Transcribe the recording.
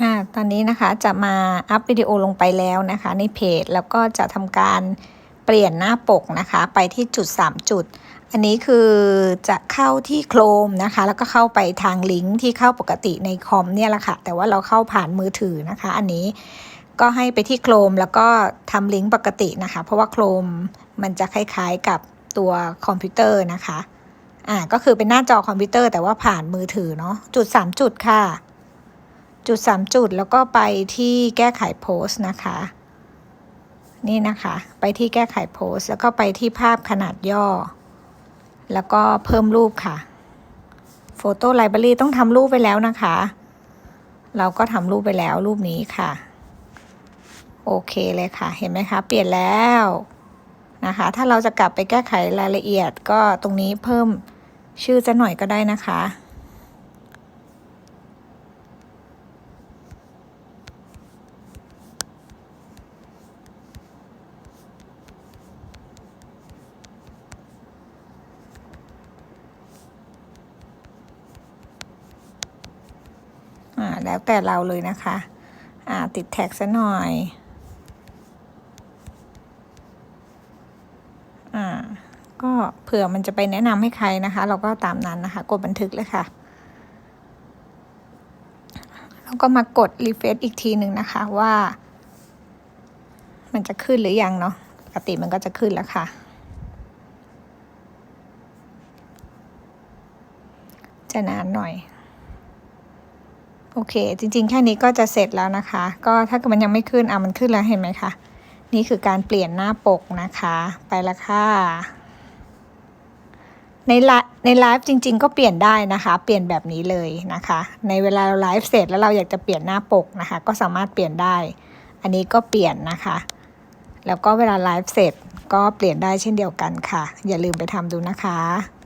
อ่าตอนนี้นะคะจะมาอัพวิดีโอลงไปแล้วนะคะ ในเพจแล้วก็จะทำการเปลี่ยนหน้าปกนะคะ ไปที่จุด 3 จุด อันนี้คือจะเข้าที่โครมนะคะ แล้วก็เข้าไปทางลิงก์ที่เข้าปกติในคอมเนี่ยแหละค่ะ แต่ว่าเราเข้าผ่านมือถือนะคะ อันนี้ก็ให้ไปที่โครมแล้วก็ทำลิงก์ปกตินะคะ เพราะว่าโครมมันจะคล้ายๆกับตัวคอมพิวเตอร์นะคะอ่าก็คือเป็นหน้าจอคอมพิวเตอร์แต่ว่าผ่านมือถือเนาะจุด 3 จุดค่ะ จุด 3 จุดแล้วก็ไปที่แก้ไขโพสต์นะคะ นี่นะคะ ไปที่แก้ไขโพสต์ แล้วก็ไปที่ภาพขนาดย่อ แล้วก็เพิ่มรูปค่ะโฟโต้ไลบรารีต้องทำรูปไปแล้วนะคะ เราก็ทำรูปไปแล้วรูปนี้ค่ะ โอเคเลยค่ะ เห็นไหมคะ เปลี่ยนแล้วนะคะ ถ้าเราจะกลับไปแก้ไขรายละเอียดก็ตรงนี้เพิ่มชื่อจะหน่อยก็ได้นะคะ แล้วแต่เราเลยนะคะ อ่าติดแท็กซะหน่อย อ่าก็เผื่อมันจะไปแนะนำให้ใครนะคะ เราก็ตามนั้นนะคะ กดบันทึกเลยค่ะแล้วก็มากดรีเฟซอีกทีหนึ่งนะคะว่า มันจะขึ้นหรือยังเนาะปกติมันก็จะขึ้นแล้วค่ะ จะนานหน่อย โอเค จริงๆ แค่นี้ก็จะเสร็จแล้วนะคะ ก็ถ้าเกิดมันยังไม่ขึ้นอะมันขึ้นแล้วเห็นไหมคะ นี่คือการเปลี่ยนหน้าปกนะคะ ไปละค่ะ ในไลฟ์ในไลฟ์จริง ๆ ก็เปลี่ยนได้นะคะ เปลี่ยนแบบนี้เลยนะคะ ในเวลาเราไลฟ์เสร็จแล้วเราอยากจะเปลี่ยนหน้าปกนะคะ ก็สามารถเปลี่ยนได้ อันนี้ก็เปลี่ยนนะคะ แล้วก็เวลาไลฟ์เสร็จก็เปลี่ยนได้เช่นเดียวกันค่ะ อย่าลืมไปทำดูนะคะ